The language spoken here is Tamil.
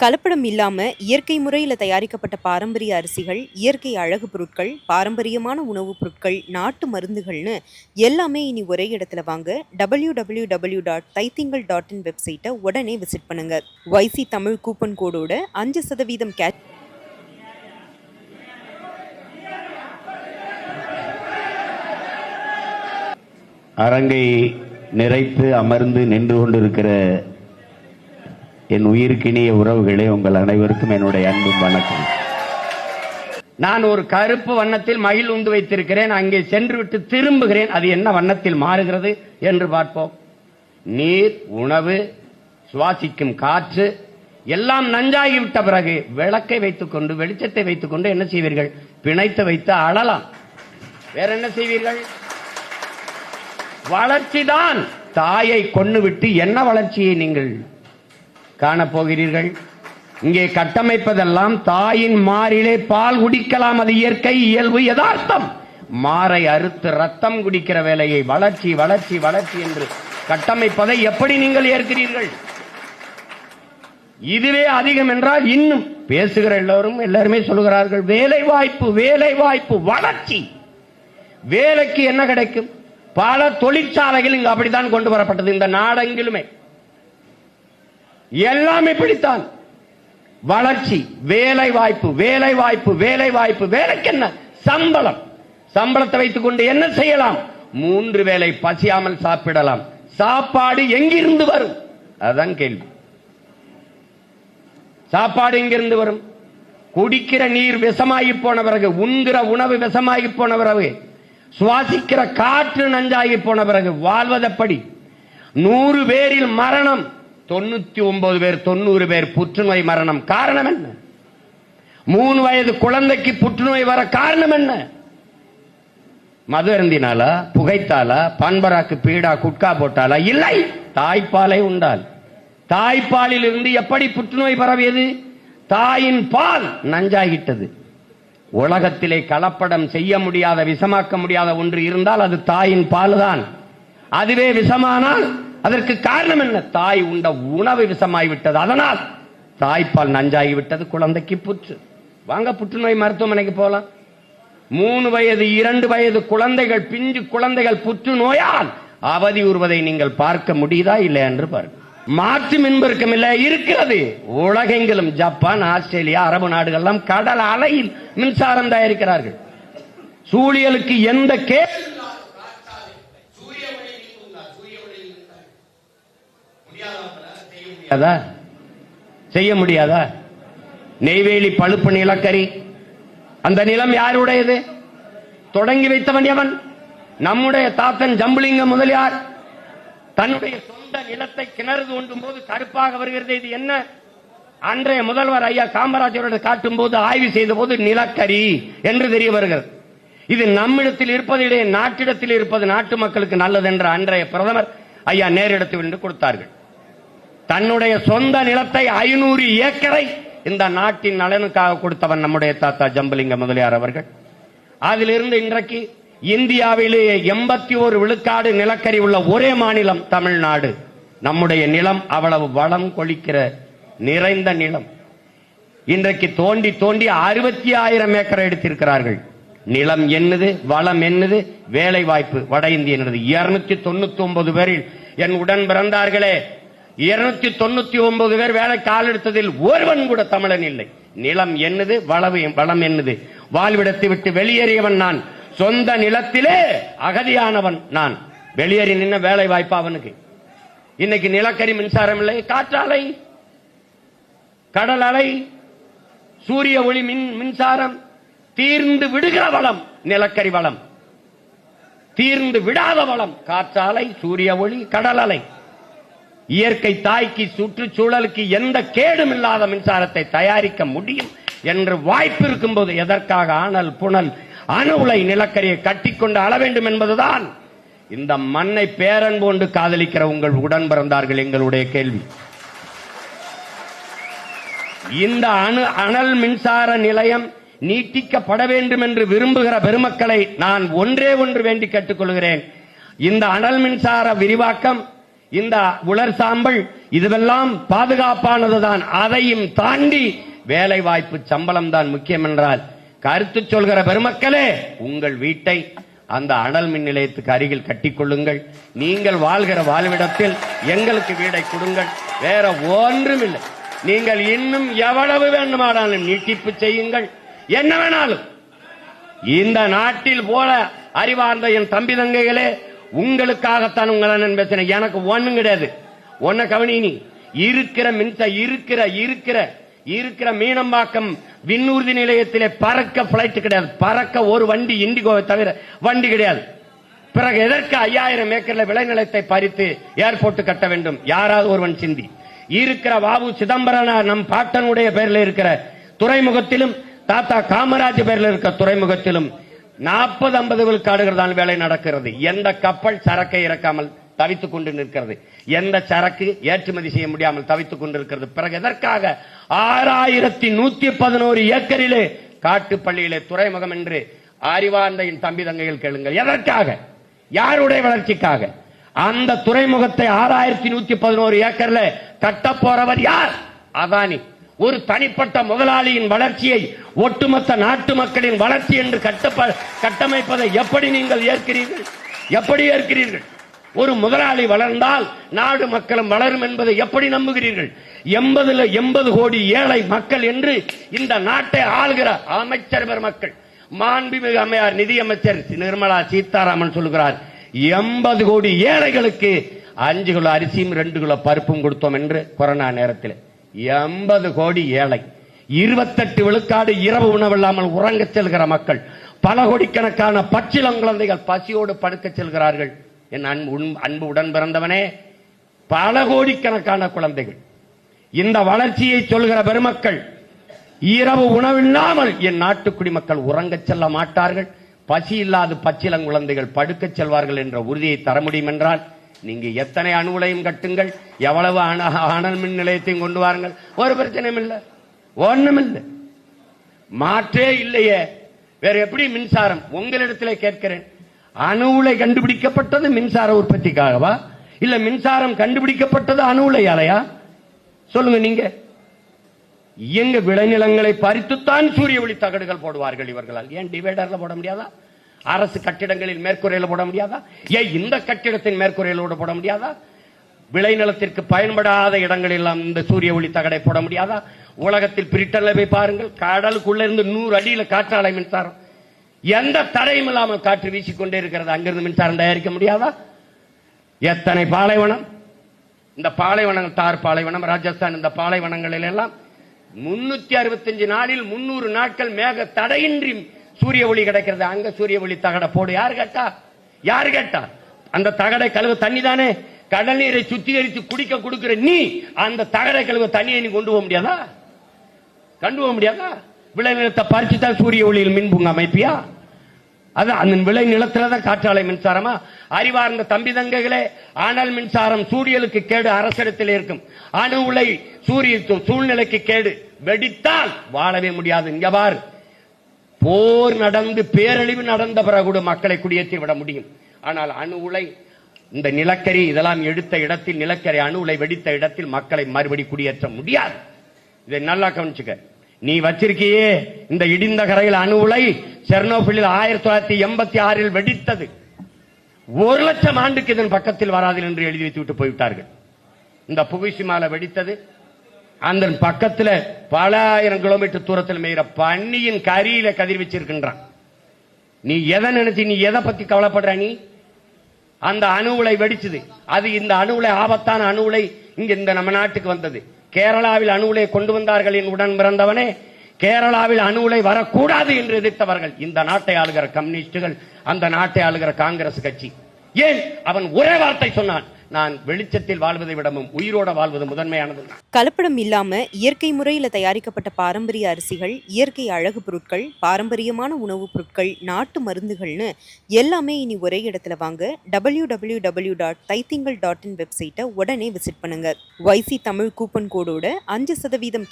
கலப்படம் இல்லாமல் இயற்கை முறையில் தயாரிக்கப்பட்ட பாரம்பரிய அரிசிகள், இயற்கை அழகு பொருட்கள், பாரம்பரியமான உணவுப் பொருட்கள், நாட்டு மருந்துகள்னு எல்லாமே இனி ஒரே இடத்துல வாங்க www.thaithingal.in dot Thaithingal dot in வெப்சைட்டை உடனே விசிட் பண்ணுங்க. வைசி தமிழ் கூப்பன் கோடோட அஞ்சு சதவீதம் கேட் அரங்கை நிறைத்து அமர்ந்து நின்று கொண்டிருக்கிற என் உயிருக்கினிய உறவுகளே உங்கள் அனைவருக்கும் என்னுடைய அன்பும் வணக்கம் நான் ஒரு கருப்பு வண்ணத்தில் மயில் உண்டு வைத்திருக்கிறேன். அங்கே சென்று விட்டு திரும்புகிறேன். அது என்ன வண்ணத்தில் மாறுகிறது என்று பார்ப்போம். நீர் உணவு சுவாசிக்கும் காற்று எல்லாம் நஞ்சாகிவிட்ட பிறகு விளக்கை வைத்துக்கொண்டு வெளிச்சத்தை வைத்துக்கொண்டு என்ன செய்வீர்கள்? பிணைத்து வைத்து அழலாம். வேற என்ன செய்வீர்கள்? வளர்ச்சிதான் தாயை கொண்டு விட்டு என்ன வளர்ச்சியை நீங்கள் காணப்போகிறீர்கள். இங்கே கட்டமைப்பதெல்லாம் தாயின் மாறிலே பால் குடிக்கலாம் அது இயற்கை இயல்பு யதார்த்தம். மாறை அறுத்து ரத்தம் குடிக்கிற வேலையை வளர்ச்சி வளர்ச்சி வளர்ச்சி என்று கட்டமைப்பதை எப்படி நீங்கள் ஏற்கிறீர்கள்? இதுவே அதிகம் என்றால் இன்னும் பேசுகிற எல்லோரும் எல்லாருமே சொல்கிறார்கள் வேலை வாய்ப்பு வேலை வாய்ப்பு வளர்ச்சி. வேலைக்கு என்ன கிடைக்கும்? பல தொழிற்சாலைகள் இங்கு அப்படித்தான் கொண்டு வரப்பட்டது. இந்த நாடெங்கிலுமே எல்லாம் இப்படித்தான் வளர்ச்சி வேலை வாய்ப்பு வேலை வாய்ப்பு வேலை வாய்ப்பு வேலைக்கு என்ன சம்பளம். சம்பளத்தை வைத்துக் கொண்டு என்ன செய்யலாம்? மூன்று வேளை பசியாமல் சாப்பிடலாம். சாப்பாடு எங்கிருந்து வரும்? அதுதான் கேள்வி. சாப்பாடு எங்கிருந்து வரும்? குடிக்கிற நீர் விஷமாகி போன பிறகு உண்கிற உணவு விஷமாகி போன பிறகு சுவாசிக்கிற காற்று நஞ்சாகி போன பிறகு வாழ்வதப்படி? நூறு பேரில் மரணம். தொண்ணூத்தி ஒன்பது பேர் தொண்ணூறு பேர் புற்றுநோய் மரணம். காரணம் என்ன? மூணு வயது குழந்தைக்கு புற்றுநோய் வர காரணம் என்ன? மது அருந்தினாலா புகைத்தாலா பண்பராக்கு பீடா குட்கா போட்டாலா? இல்லை. தாய்ப்பாலை உண்டால். தாய்ப்பாலில் இருந்து எப்படி புற்றுநோய் பரவியது? தாயின் பால் நஞ்சாகிட்டது. உலகத்திலே கலப்படம் செய்ய முடியாத விஷமாக்க முடியாத ஒன்று இருந்தால் அது தாயின் பால் தான் அதுவே விஷமானால் அதற்கு காரணம் என்ன? தாய் உண்ட உணவு விஷமாகி விட்டது. அதனால் தாய்ப்பால் நஞ்சாகி விட்டது குழந்தைக்கு புற்று. வாங்க புற்றுநோய் மருத்துவமனைக்கு போலாம். மூணு வயது இரண்டு வயது குழந்தைகள் பிஞ்சு குழந்தைகள் புற்றுநோயால் அவதி உறுவதை நீங்கள் பார்க்க முடியுதா? இல்லை என்று பாருங்கள். மாற்று மின்பருக்கம் இல்லை இருக்கிறது. உலகெங்கிலும் ஜப்பான் ஆஸ்திரேலியா அரபு நாடுகள் கடல் அலையில் மின்சாரம் தயாரிக்கிறார்கள். சூழியலுக்கு எந்த கேள்வி முடியாதா? செய்ய முடியாதா? நெய்வேலி பழுப்பு நிலக்கரி. அந்த நிலம் யாருடையது? தொடங்கி வைத்தவன் எவன்? நம்முடைய தாத்தன் ஜம்புலிங்க முதலியார். தன்னுடைய சொந்த நிலத்தை கிணறு தோண்டும் போது கருப்பாக வருகிறது. இது என்ன? அன்றைய முதல்வர் ஐயா காமராஜரோடு காட்டும் போது ஆய்வு செய்த போது நிலக்கரி என்று தெரிய வருகிறது. இது நம்மிடத்தில் இருப்பதிலே நாட்டிடத்தில் இருப்பது நாட்டு மக்களுக்கு நல்லது என்ற அன்றைய பிரதமர் ஐயா நேரிடத்தில் கொடுத்தார்கள். தன்னுடைய சொந்த நிலத்தை ஐநூறு ஏக்கரை இந்த நாட்டின் நலனுக்காக கொடுத்தவன் நம்முடைய தாத்தா ஜம்பலிங்க முதலியார் அவர்கள். அதிலிருந்து இன்றைக்கு இந்தியாவிலேயே எண்பத்தி ஒரு விழுக்காடு நிலக்கரி உள்ள ஒரே மாநிலம் தமிழ்நாடு. நம்முடைய நிலம் அவ்வளவு வளம் கொளிக்கிற நிறைந்த நிலம். இன்றைக்கு தோண்டி தோண்டி அறுபத்தி ஆயிரம் ஏக்கர் எடுத்திருக்கிறார்கள். நிலம் என்னது? வளம் என்னது? வேலை வாய்ப்பு வட இந்தியனது. இருநூத்தி தொண்ணூத்தி ஒன்பது பேரில் என் உடன் பிறந்தார்களே. இருநூத்தி தொண்ணூத்தி ஒன்பது பேர் வேலை கால் எடுத்ததில் ஒருவன் கூட தமிழன் இல்லை. நிலம் என்னது? வளவு வளம் என்னது? வாழ்விடத்தை விட்டு வெளியேறியவன் நான். சொந்த நிலத்திலே அகதியானவன் நான். வெளியேறி நின்ன வேலை வாய்ப்பு அவனுக்கு. இன்னைக்கு நிலக்கரி மின்சாரம் இல்லை காற்றாலை கடல் அலை சூரிய ஒளி மின் மின்சாரம் தீர்ந்து விடுகிற வளம் நிலக்கரி வளம். தீர்ந்து விடாத வளம் காற்றாலை சூரிய ஒளி கடல் அலை. இயற்கை தாய்க்கு சுற்றுச்சூழலுக்கு எந்த கேடும் இல்லாத மின்சாரத்தை தயாரிக்க முடியும் என்று வாய்ப்பு இருக்கும் போது எதற்காக ஆனல் புனல் அணு உலை நிலக்கரியை கட்டிக்கொண்டு அள வேண்டும் என்பதுதான்? இந்த மண்ணை பேரன் போன்று காதலிக்கிற உங்கள் உடன் பிறந்தார்கள் எங்களுடைய கேள்வி. இந்த அணு அனல் மின்சார நிலையம் நீட்டிக்கப்பட வேண்டும் என்று விரும்புகிற பெருமக்களை நான் ஒன்றே ஒன்று வேண்டி கேட்டுக்கொள்கிறேன். இந்த அனல் மின்சார விரிவாக்கம் இந்த உலர் சாம்பல் இதுவெல்லாம் பாதுகாப்பானதுதான். அதையும் தாண்டி வேலை வாய்ப்பு சம்பளம் தான் முக்கியம் என்றால் கருத்து சொல்கிற பெருமக்களே உங்கள் வீட்டை அந்த அனல் மின் நிலையத்துக்கு அருகில் கட்டிக்கொள்ளுங்கள். நீங்கள் வாழ்கிற வாழ்விடத்தில் எங்களுக்கு வீடை கொடுங்கள். வேற ஒன்றும் இல்லை நீங்கள் இன்னும் எவ்வளவு வேண்டுமானாலும் நீட்டிப்பு செய்யுங்கள். என்ன வேணாலும். இந்த நாட்டில் போல அறிவார்ந்த என் தம்பி தங்கைகளே உங்களுக்காகத்தான் உங்களை நான் பேசினேன் எனக்கு ஒண்ணும் கிடையாது. ஒன்ன கவனி இருக்கிற மின்ச இருக்கிற இருக்கிற இருக்கிற மீனம்பாக்கம் விண்ணூர்தி நிலையத்திலே பறக்க பிளைட் கிடையாது. பறக்க ஒரு வண்டி இண்டிகோவை தவிர வண்டி கிடையாது. பிறகு எதற்கு ஐயாயிரம் ஏக்கர்ல விளைநிலத்தை பறித்து ஏர்போர்ட் கட்ட வேண்டும்? யாராவது ஒருவன் சிந்தி. இருக்கிற வாபு சிதம்பரனார் நம் பாட்டனுடைய பெயரில் இருக்கிற துறைமுகத்திலும் தாத்தா காமராஜ் பேரில் இருக்கிற துறைமுகத்திலும் நாற்பது ஐம்பது விழுக்காடுகள் தான் வேலை நடக்கிறது. எந்த கப்பல் சரக்கை இறக்காமல் தவித்துக் கொண்டு நிற்கிறது. எந்த சரக்கு ஏற்றுமதி செய்ய முடியாமல் தவித்துக் கொண்டிருக்கிறது. பிறகு எதற்காக ஆறாயிரத்தி நூத்தி பதினோரு ஏக்கரிலே காட்டுப்பள்ளியிலே துறைமுகம் என்று அறிவார்ந்தையின் தம்பி தங்கைகள் கேளுங்கள். எதற்காக? யாருடைய வளர்ச்சிக்காக? அந்த துறைமுகத்தை ஆறாயிரத்தி நூத்தி பதினோரு ஏக்கர்ல கட்ட போறவர் யார்? அதானி. ஒரு தனிப்பட்ட முதலாளியின் வளர்ச்சியை ஒட்டுமொத்த நாட்டு மக்களின் வளர்ச்சி என்று கட்டப்ப கட்டமைப்பதை எப்படி நீங்கள் ஏற்கிறீர்கள்? எப்படி ஏற்கிறீர்கள்? ஒரு முதலாளி வளர்ந்தால் நாடு மக்களும் வளரும் என்பதை எப்படி நம்புகிறீர்கள்? எண்பதுல எண்பது கோடி ஏழை மக்கள் என்று இந்த நாட்டை ஆள்கிற அமைச்சர் பெருமக்கள் மாண்புமிகு அம்மையார் நிதியமைச்சர் நிர்மலா சீதாராமன் சொல்கிறார் எண்பது கோடி ஏழைகளுக்கு அஞ்சு கிலோ அரிசியும் ரெண்டு கிலோ பருப்பும் கொடுத்தோம் என்று கொரோனா நேரத்தில். எண்பது கோடி ஏழை இருபத்தெட்டு விழுக்காடு இரவு உணவில்லாமல் உறங்க செல்கிற மக்கள் பல கோடிக்கணக்கான பச்சிளம் குழந்தைகள் பசியோடு படுக்கச் செல்கிறார்கள். என் அன்பு அன்பு உடன் பிறந்தவனே பல கோடிக்கணக்கான குழந்தைகள். இந்த வளர்ச்சியை சொல்கிற பெருமக்கள் இரவு உணவில்லாமல் என் நாட்டு குடிமக்கள் உறங்கச் செல்ல மாட்டார்கள். பசி இல்லாத பச்சிளங்குழந்தைகள் படுக்கச் செல்வார்கள் என்ற உறுதியை தர முடியும் என்றால் நீங்க எத்தனை அணு உலையும் கட்டுங்கள் எவ்வளவு அனல் மின் நிலையத்தையும் கொண்டு வாருங்கள். ஒரு பிரச்சனையும் இல்லை. ஒண்ணும் இல்லை. மாற்றே இல்லையே. வேற எப்படி மின்சாரம்? உங்களிடத்திலே கேட்கிறேன். அணு உலை கண்டுபிடிக்கப்பட்டது மின்சார உற்பத்திக்காகவா? இல்ல மின்சாரம் கண்டுபிடிக்கப்பட்டது அணு உலையாலையா சொல்லுங்க நீங்க. இயங்க விளைநிலங்களை பறித்துத்தான் சூரிய ஒளி தகடுகள் போடுவார்கள் இவர்களால். ஏன் டிவைடர்ல போட முடியாதா? அரசு கட்டிடங்களில் மேற்கூரையில போட முடியாதா? ஏன் இந்த கட்டிடத்தின் மேற்கூரையிலோட போட முடியாதா? விளைநிலத்திற்கு பயன்படாத இடங்களெல்லாம் இந்த சூரிய ஒளி தகடை போட முடியாதா? உலகத்தில் பிரிட்டன்ல போய் பாருங்கள் கடலுக்குள்ள இருந்து நூறு அடியில காற்றாலை மின்சாரம். எந்த தடையும் இல்லாமல் காற்று வீசிக்கொண்டே இருக்கிறது. அங்கிருந்து மின்சாரம் தயாரிக்க முடியாதா? எத்தனை பாலைவனம்? இந்த பாலைவனங்கள் தார் பாலைவனம் ராஜஸ்தான் இந்த பாலைவனங்களில் எல்லாம் முன்னூத்தி அறுபத்தஞ்சு நாளில் முன்னூறு நாட்கள் மேக தடையின்றி சூரிய ஒளி கிடைக்கிறது அங்க சூரிய ஒளி தகட போடு. யாரு கேட்டா? யாரு கேட்டா? அந்த தகடை கழுவு தண்ணி தானே. கடல் நீரை சுத்திகரித்து குடிக்க கொடுக்கிற நீ அந்த தகடை கழுவு தண்ணியை நீ கொண்டு போக முடியாதா? கொண்டு போக முடியாதா? விளைநிலத்தை பறிச்சு தான் சூரிய ஒளியில் மின்புங்க அமைப்பியா? அது அந்த விளை நிலத்துல தான் காற்றாலை மின்சாரமா? அறிவார்ந்த தம்பி தங்கைகளே ஆனால் மின்சாரம் சூரியலுக்கு கேடு அரசிடத்தில் இருக்கும். அணு உலை சூரிய சூழ்நிலைக்கு கேடு. வெடித்தால் வாழவே முடியாது. இங்க பாரு. போர் நடந்து பேரழிவு நடந்த பிறகு கூட மக்களை குடியேற்றி விட முடியும். ஆனால் அணு உலை இந்த நிலக்கரி இதெல்லாம் எடுத்த இடத்தில் நிலக்கரி அணு உலை வெடித்த இடத்தில் மக்களை மறுபடி குடியேற்ற முடியாது. இதை நல்லா கவனிச்சுக்க. நீ வச்சிருக்கியே இந்த இடிந்த கரையில் அணு உலை செர்னோபிலில் ஆயிரத்தி தொள்ளாயிரத்தி எண்பத்தி ஆறில் வெடித்தது. ஒரு லட்சம் ஆண்டுக்கு இதன் பக்கத்தில் வராது என்று எழுதி வைத்து விட்டு போய்விட்டார்கள். இந்த புகுஷிமால வெடித்தது. அந்த பக்கத்துல பல ஆயிரம் கிலோமீட்டர் தூரத்தில் மேயிற பன்னியின் கரியில கதிர் வச்சிருக்கின்றான். நீ எதை நினைச்சு நீ எதை பத்தி கவலைப்படுற நீ? அந்த அணு உலை வெடிச்சது. அது இந்த அணு உலை ஆபத்தான அணு உலை இங்க இந்த நம்ம நாட்டுக்கு வந்தது. கேரளாவில் அணு உலை கொண்டு வந்தார்கள் என் உடன் பிறந்தவனே. கேரளாவில் அணு உலை வரக்கூடாது என்று எதிர்த்தவர்கள். இந்த நாட்டை ஆளுகிற கம்யூனிஸ்டுகள் அந்த நாட்டை ஆளுகிற காங்கிரஸ் கட்சி. ஏன்? அவன் ஒரே வார்த்தை சொன்னான். நான் வெளிச்சத்தில் வாழ்வதை விடவும் உயிரோட வாழ்வது முதன்மையானது. கலப்படம் இல்லாம இயற்கை முறையில தயாரிக்கப்பட்ட பாரம்பரிய அரிசிகள் இயற்கை அழகு பொருட்கள் பாரம்பரியமான உணவுப் பொருட்கள் நாட்டு மருந்துகள்னு எல்லாமே இனி ஒரே இடத்துல வாங்க W W W dot Thaithingal dot in வெப்சைட்டை உடனே விசிட் பண்ணுங்க. வைசி தமிழ் கூப்பன் கோடோட அஞ்சு சதவீதம்